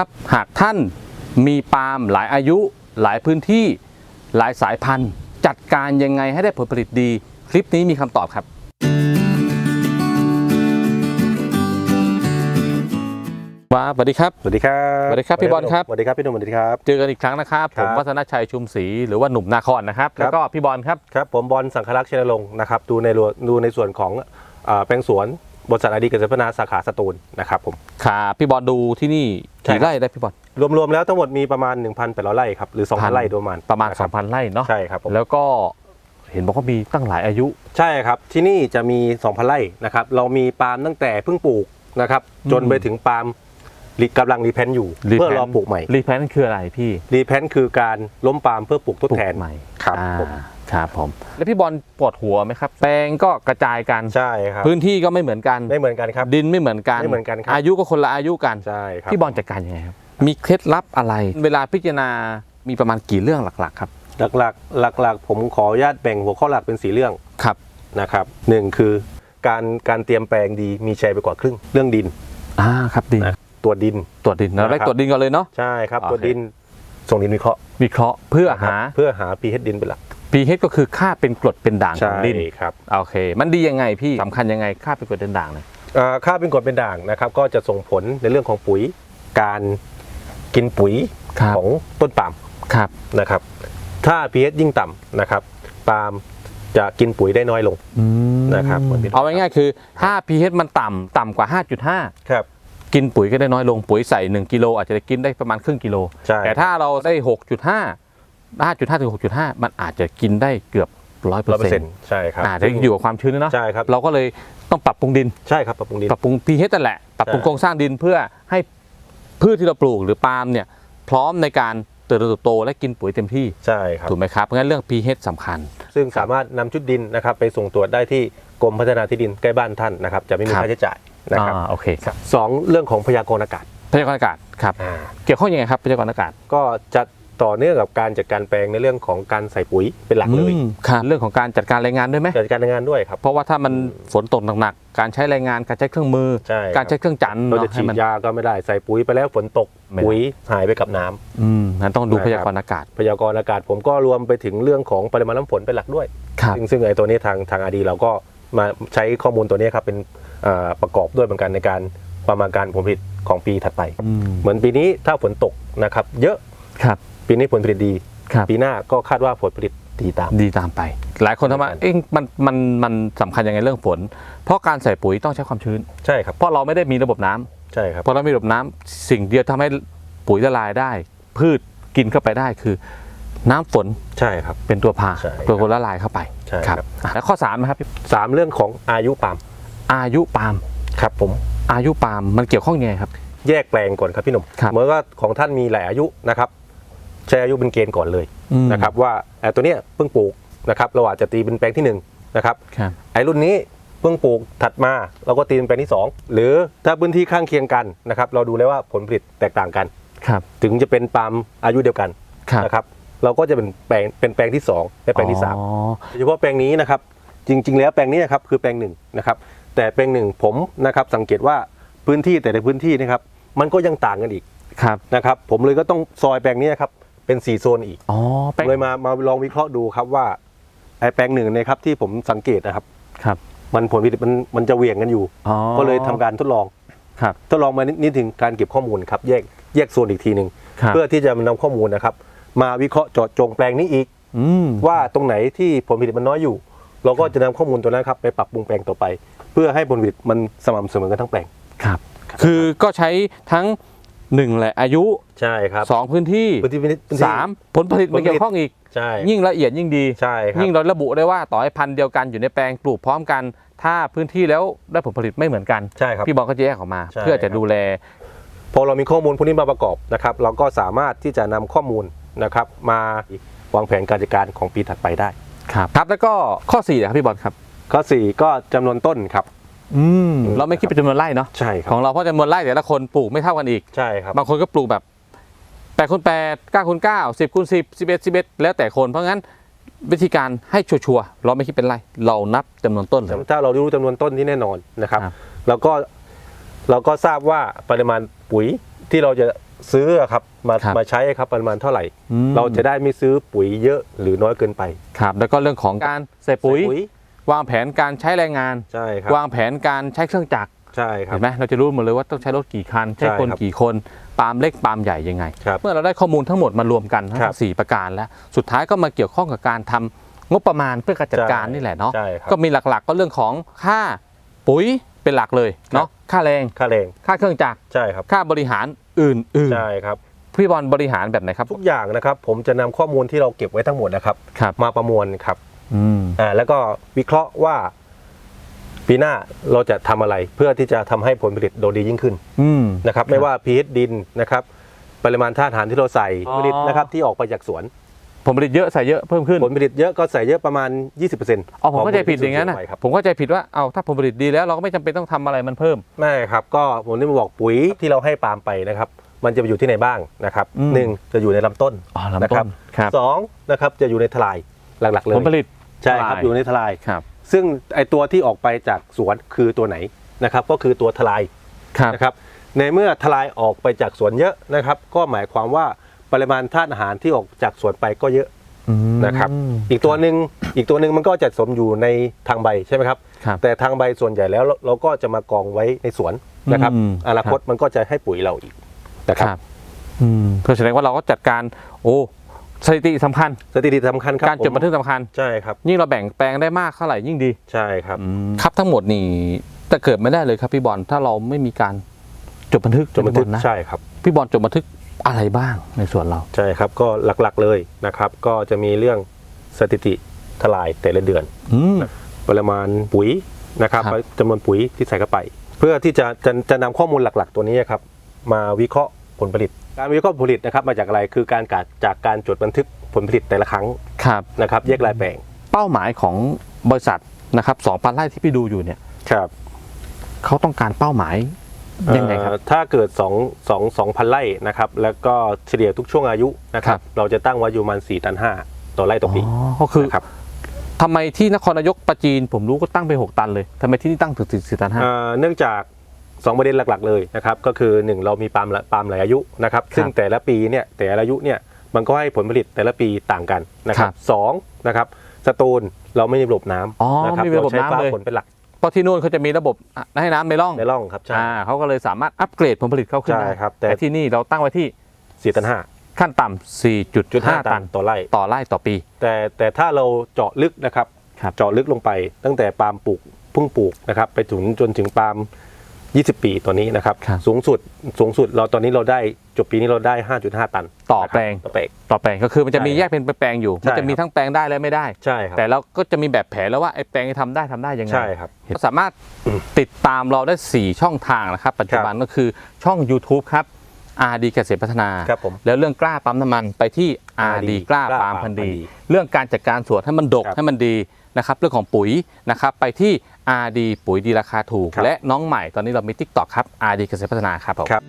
ครับ หากท่านมีปาล์มหลายอายุ หลายพื้นที่หลายสายพันธุ์ จัดการยังไงให้ได้ผลผลิตดี คลิปนี้มีคำตอบครับ ว้าสวัสดีครับสวัสดีครับสวัสดีครับพี่บอลครับ สวัสดีครับพี่หนุ่มสวัสดีครับ เจอกันอีกครั้งนะครับ คผรับ มวัฒนชัยชุมศรีหรือว่าหนุ่มนาครนะครับครับ แล้วก็พี่บอลครับ ครับผมบอลสังคลักษณ์เชนรงค์นะครับดูในรวดูในส่วนของอ่าแปลงสวน บริษัทไอดีเกษตรพัฒนาสาขาสตูลนะครับผมครับพี่บอลดูที่นี่ใช่กี่ไร่ได้พี่บอลรวมๆแล้วทั้งหมดมีประมาณ 1,800ไร่ครับหรือ 2,000ไร่โดยประมาณประมาณนคบ2,000ไร่เนาะใช่ครับผมแล้วก็เห็นบอกว่ามีตั้งหลายอายุ ใช่ครับ ที่นี่จะมี 2,000ไร่นะครับเรามีปาล์มตั้งแต่เพิ่งปลูกนะครับจนไปถึงปาล์ม รีกำลังรีแพนต์อยู่รีแพนต์เพื่อรอปลูกใหม่ รีแพลนคืออะไรพี่รีแพนต์คือการล้มปาล์มเพื่อปลูกทดปลูแทกนใหม่ครับอ่าผม ครับผม แล้วพี่บอลปวดหัวไหมครับ แปลงก็กระจายกัน ใช่ครับพื้นที่ก็ไม่เหมือนกัน ไม่เหมือนกันครับ ดินไม่เหมือนกัน ไม่เหมือนกันครับ อายุก็คนละอายุกัน ใช่ครับพี่บอลจัดการยังไงครับ มีเคล็ดลับอะไร เวลาพิจารณา มีประมาณกี่เรื่องหลักๆ ครับ หลักๆ หลักๆ ผมขออนุญาตแบ่งหัวข้อหลักเป็นสีเรื่องครับ นะครับหนึ่งคือการการเตรียมแปลงดีมีชัยไปกว่าครึ่งเรื่องดินอ่า ครับดินนะ ตัวดิน ตรวจดินเราได้นะครับตรวจดินก่อนเลยเนาะ ใช่ครับโอเคตัวดินส่งดินวิเคราะห์วิเคราะห์เพื่อหาเพื่อหา pH ดินเป็นหลัก pH ก็คือค่าเป็นกรดเป็นด่างของดินครับโอเค มันดียังไงพี่สำคัญยังไงค่าเป็นกรดเป็นด่างเนี่ยอ่าค่าเป็นกรดเป็นด่างนะครับก็จะส่งผลในเรื่องของปุ๋ยการกินปุ๋ยครับของต้นปาล์มครับนะครับ ถ้า pH ยิ่งต่ำนะครับปาล์มจะกินปุ๋ยได้น้อยลงนะครับเหมือนพี่เอาง่ายๆคือถ้า pH มันต่ำต่ำกว่า 5.5 ครับ กินปุ๋ยก็ได้น้อยลงปุ๋ยใส่ 1กิโลอาจจะได้กินได้ประมาณครึ่งกิโล ใช่ แต่ถ้าเราได้ 6.5 5.5ถึง6.5 มันอาจจะกินได้เกือบ100%ร้อยเปอร์เซ็นต์ใช่ครับอ่าจะอยู่กับความชื้นด้วยเนาะใช่ครับเราก็เลยต้องปรับปรุงดิน ใช่ครับปรับปรุงดิน ปรับปรุง pH นั่นแหละ ปรับปรุงใช่ โครงสร้างดินเพื่อให้พืชที่เราปลูกหรือปาล์มเนี่ยพร้อมในการเติบโตและกินปุ๋ยเต็มที่ ใช่ครับ ถูกไหมครับ เพราะงั้นเรื่อง pH สำคัญ ซึ่งสามารถนำชุดดินนะครับไปส่งตรวจได้ที่กรมพัฒนาที่ดินใกล้บ้านท่านนะครับจะไม่มีครับ ค่าใช้จ่าย นะครับอ่าโอเคครับสองเรื่องของพยากรณ์อากาศพยากรณ์อากาศครับ อ่าเกี่ยวข้องยังไงครับพยากรณ์อากาศก็จะต่อเนื่องกับการจัดการแปลงในเรื่องของการใส่ปุ๋ยเป็นหลักเลยอืมครับเรื่องของการจัดการแรงงานด้วยไหมจัดการงานด้วยครับ เพราะว่าถ้ามันฝนตกหนักๆการใช้แรงงานการใช้เครื่องมือ ใช่ครับ การใช้เครื่องจันทร์เราเนาะจะฉีให้ดมัน ยาก็ไม่ได้ใส่ปุ๋ยไปแล้วฝนตกไม่ได้ ปุ๋ยหายไปกับน้ำ อืมนั้นต้องดูนะครับ พยากรณ์อากาศพยากรณ์อากาศผมก็รวมไปถึงเรื่องของปริมาณน้ำฝนเป็นหลักด้วย ครับซึ่งซึ่งไอ้ตัวนี้ทางทางอาดีเราก็มาใช้ข้อมูลตัวนี้ครับเป็นอ่า ประกอบด้วยเหมือนกันในการประมาณการผลผลิตของปีถัดไปอืมเหมือนปีนี้ถ้าฝนตกนะครับ เยอะครับปีนี้ผลผลิตดีครับปีหน้าก็คาดว่าผลผลิตดีตาม ดีตามไป หลายคนทำไมเอ๊ะมันมันมันสำคัญยังไงเรื่องฝน เพราะการใส่ปุ๋ยต้องใช้ความชื้น ใช่ครับ เพราะเราไม่ได้มีระบบน้ำใช่ครับพอเรามีระบบน้ำสิ่งเดียวทำให้ปุ๋ยละลายได้ พืชกินเข้าไปได้คือ น้ำฝนใช่ครับเป็นตัวพาใช่ครับตัวละลายเข้าไปใช่ครับครับอะแล้วข้อสามนะครับสามเรื่องของอายุปาล์ม อายุปาล์มครับผมอายุปาล์มมันเกี่ยวข้องยังไงครับ แยกแปลงก่อนครับพี่หนุ่มครับเมื่อว่าของท่านมีหลายอายุนะครับใช้อายุเป็นเกณฑ์ก่อนเลยอืมนะครับว่าไอ้ตัวเนี้ยเพิ่งปลูกนะครับเราอาจจะตีเป็นแปลงที่หนึ่งนะครับครับไอ้รุ่นนี้เพิ่งปลูกถัดมาเราก็ตีเป็นแปลงที่สองหรือถ้าพื้นที่ข้างเคียงกันนะครับเราดูแล้วว่าผลผลิตแตกต่างกันครับถึงจะเป็นปาล์มอายุเดียวกันครับนะครับเราก็จะเป็นแปลงเป็นแปลงที่สองและแปลงที่สามอ๋อโดยเฉพาะแปลงนี้นะครับจริง ๆ แล้วแปลงนี้นะครับคือแปลงหนึ่งนะครับ แต่แปลงหนึ่งผมนะครับสังเกตว่าพื้นที่แต่ละพื้นที่นะครับมันก็ยังต่างกันอีกครับนะครับ ผมเลยก็ต้องซอยแปลงนี้นะครับเป็นสี่โซนอีกอ๋อแป้งเลยมามาลองวิเคราะห์ดูครับว่าไอ้แปลงหนึ่งเนะครับที่ผมสังเกตนะครับครับ มันผลผลิตมันมันจะเหวี่ยงกันอยู่อ๋อก็เลยทำการทดลองครับทดลองมานิดถึงการเก็บข้อมูลครับแยกแยกโซนอีกทีหนึ่งครับเพื่อที่จะนำข้อมูลนะครับ มาวิเคราะห์เจาะจงแปลงนี้อีกอืมว่าตรงไหนที่ผลผลิตมันน้อยอยู่ เราก็จะนำข้อมูลตัวนั้นครับไปปรับปรุงแปลงต่อไป เพื่อให้ผลผลิตมันสม่ำเสมอกันทั้งแปลง ครับ คือก็ใช้ทั้งหนึ่งแหละอายุใช่ครับสองพื้นที่พื้นที่พื้นที่ สามผลผลิต มันเกี่ยวข้องอีก ใช่ยิ่งละเอียดยิ่งดี ใช่ครับยิ่งเราระบุได้ว่าต่อให้พันธุ์เดียวกันอยู่ในแปลงปลูกพร้อมกัน ถ้าพื้นที่แล้วได้ผลผลิตไม่เหมือนกัน ใช่ครับ พี่บอลก็จะแยกออกมา ใช่ เพื่อจะครับดูแล พอเรามีข้อมูลพวกนี้มาประกอบนะครับ เราก็สามารถที่จะนำข้อมูลนะครับมาวางแผนการจัดการของปีถัดไปได้ ครับครับแล้วก็ข้อ4นะครับพี่บอลครับ ข้อ 4 ก็จำนวนต้นครับ อืมเราไม่คิดเป็นจำนวนไร่เนาะใช่ครัของเราเพราะจำนวนไร่แต่ละคนปลูกไม่เท่ากันอีก ใช่ครับ บางคนก็ปลูกแบบ8คูณ8 9คูณ9 10คูณ10 11 11แล้วแต่คนเพราะงั้นวิธีการให้ชัวร์ๆเราไม่คิดเป็นไร เรานับจำนวนต้นเลย ถ้าเรารู้จำนวนต้นที่แน่นอนนะครับครับแล้วก็เราก็ทราบว่าปริมาณปุ๋ยที่เราจะซื้ออะครับมาครับมาใช้ครับประมาณเท่าไหร่ อืม เราจะได้ไม่ซื้อปุ๋ยเยอะหรือน้อยเกินไปครับแล้วก็เรื่องของการใส่ปุ๋ยใส่ วางแผนการใช้แรงงาน ใช่ครับวางแผนการใช้เครื่องจักรใช่ครับเห็นไหมเราจะรู้หมดเลยว่าต้องใช้รถกี่คัน ใช้ใช่คนครับกี่คนปาล์มเล็กปาล์มใหญ่ยังไงครับเมื่อเราได้ข้อมูลทั้งหมดมารวมกันทั้ครับงสี่ประการแล้ว สุดท้ายก็มาเกี่ยวข้องกับการทำงบประมาณเพื่อการจัดการใช่นี่แหละเนาะใช่ครับก็มีหลักๆ ก็เรื่องของค่าปุ๋ยเป็นหลักเลยเนาะค่าแรงค่าแรงค่าเครื่องจักรใช่ครับค่าบริหารอื่นใช่ครับๆพี่บอลบริหารแบบไหนครับทุกอย่างนะครับ ผมจะนำข้อมูลที่เราเก็บไว้ทั้งหมดนะครับครับมาประมวลครับ อืมอ่าแล้วก็วิเคราะห์ว่าปีหน้าเราจะทำอะไรเพื่อที่จะทำให้ผลผลิตโดดดียิ่งขึ้นอืม นะครับ ไม่ว่า pH ดินนะครับ ปริมาณธาตุอาหารที่เราใส่อ๋อผลผลิตนะครับที่ออกไปจากสวนผมผลิตเยอะใส่เยอะเพิ่มขึ้นผลผลิตเยอะก็ใส่เยอะประมาณ 20%เอ๋อผมเข้าใจผิดอย่างนั้นนะครับผมเข้าใจผิดว่าเอาถ้าผลผลิตดีแล้วเราก็ไม่จำเป็นต้องทำอะไรมันเพิ่ม ไม่ครับก็ผมได้มาบอกปุ๋ยที่เราให้ปาล์มไปนะครับ มันจะไปอยู่ที่ไหนบ้างนะครับอืม หนึ่งจะอยู่ในลำต้นอ๋อนะลำคต้รันครับสองนะครับจะอยู่ในทลายหลักๆเลยผลผลิต ใช่ครับทลายอยู่ในทลายครับ ซึ่งไอตัวที่ออกไปจากสวนคือตัวไหนนะครับ ก็คือตัวทลายครับนะครับ ในเมื่อทลายออกไปจากสวนเยอะนะครับ ก็หมายความว่าปริมาณธาตุอาหารที่ออกจากสวนไปก็เยอะอืมนะครับ อีกตัวหนึ่งอีกตัวหนึ่งมันก็จะสมอยู่ในทางใบใช่ไหมครับครับแต่ทางใบส่วนใหญ่แล้วเราเราก็จะมากองไว้ในสวนนะครับอืมอนาคตมันก็จะให้ปุ๋ยเราอีกนะคครับรับอืมเพื่อแสดงว่าเราก็จัดการโอ้ สถิติสำคัญ สถิติสำคัญครับการจดบันทึกผมสำคัญ ใช่ครับ ยิ่งเราแบ่งแปลงได้มากเท่าไหร่ยิ่งดี ใช่ครับ ครับทั้งหมดนี่จะเกิดไม่ได้เลยครับพี่บอลถ้าเราไม่มีการจดบันทึกจดบันทึกพี่อลนะใช่ครับ พี่บอลจดบันทึกอะไรบ้างในส่วนเรา ใช่ครับ ก็หลักๆเลยนะครับ ก็จะมีเรื่องสถิติทลายแต่ละเดือนอืมปริมาณปุ๋ยนะครับครับจำนวนปุ๋ยที่ใส่เข้าไป เพื่อที่จะจะจะนำข้อมูลหลัก ๆ ตัวนี้ครับ มาวิเคราะห์ ผลผลิต การวิเคราะห์ผลผลิตนะครับมาจากอะไรคือการกาจากการจดบันทึกผลผลิตแต่ละครั้งครับนะครับแยกรายแปลงเป้าหมายของบริษัทนะครับสองพันไร่ที่พี่ดูอยู่เนี่ยครับเขาต้องการเป้าหมายยังไงครับถ้าเกิด2 2 2พันไร่นะครับแล้วก็เฉลี่ยทุกช่วงอายุนะครัครับบเราจะตั้งไว้อยู่ประมาณ4ตัน5ต่อไร่ต่อปีอ๋อก็คือนะครับทำไมที่นครนายกประจีนผมรู้ก็ตั้งไป 6 ตันเลยทำไมที่นี่ตั้งถึงสี่ตันห้าเอ่อเนื่องจาก สองประเด็นหลักๆเลยนะครับก็คือหนึ่งเรามีปาล์มละปาล์มหลายอายุนะครับครับซึ่งแต่ละปีเนี่ยแต่ละอายุเนี่ยมันก็ให้ผลผลิตแต่ละปีต่างกันนะครัครับบสองนะครับสตูลเราไม่มีระบบน้อ๋อำนะครัไม่มีระบบเราใช้น้ำฟ้าเลยฝนเป็นหลักเพราะที่นู่นเขาจะมีระบบอะให้น้ำในร่องในร่องครับใช่อ่าเขาก็เลยสามารถอัปเกรดผลผลิตเขาขึ้นใช่ได้ครับแต่แต่ที่นี่เราตั้งไว้ที่สี่ตันห้าขั้นต่ำจุดห้า4.5 ตัตันนต่อไร่ต่อไร่ต่อปี แต่แต่ถ้าเราเจาะลึกนะครับครับเจาะลึกลงไปตั้งแต่ปาล์มปลูกเพิ่งปลูกนะครับไปถึงจนถึงปาล์ม 20 ปีตัวนี้นะครับ ครับ สูงสุดสูงสุดเราตอนนี้เราได้จบปีนี้เราได้ 5.5 ตันต่อแปลงนะครับต่อแปลง ต่อแปลงก็คือมันจะมีใช่แยกเป็นแปลงๆอยู่ ใช่มันจะมีครับ ทั้งแปลงได้และไม่ได้ ใช่ครับแต่เราก็จะมีแบบแผนแล้วว่าไอ้แปลงที่ทำได้ทำได้ยังไง ใช่ครับ สามารถติดตามเราได้ 4 ช่องทางนะครับ ปัจจุบันก็คือช่อง YouTube ครับ RD เกษตรพัฒนา ครับผมแล้วเรื่องกล้าปั๊มน้ำมันไปที่ RD RD กล้ากล้าปั๊มปั๊มพันธุ์ดีพันธุ์ดีเรื่องการจัดการสวนให้มันดกครับ ให้มันดี นะครับเรื่องของปุ๋ยนะครับไปที่ RD ปุ๋ยดีราคาถูกครับและน้องใหม่ตอนนี้เรามี TikTok ครับ RD เกษตรพัฒนาครับผมครับ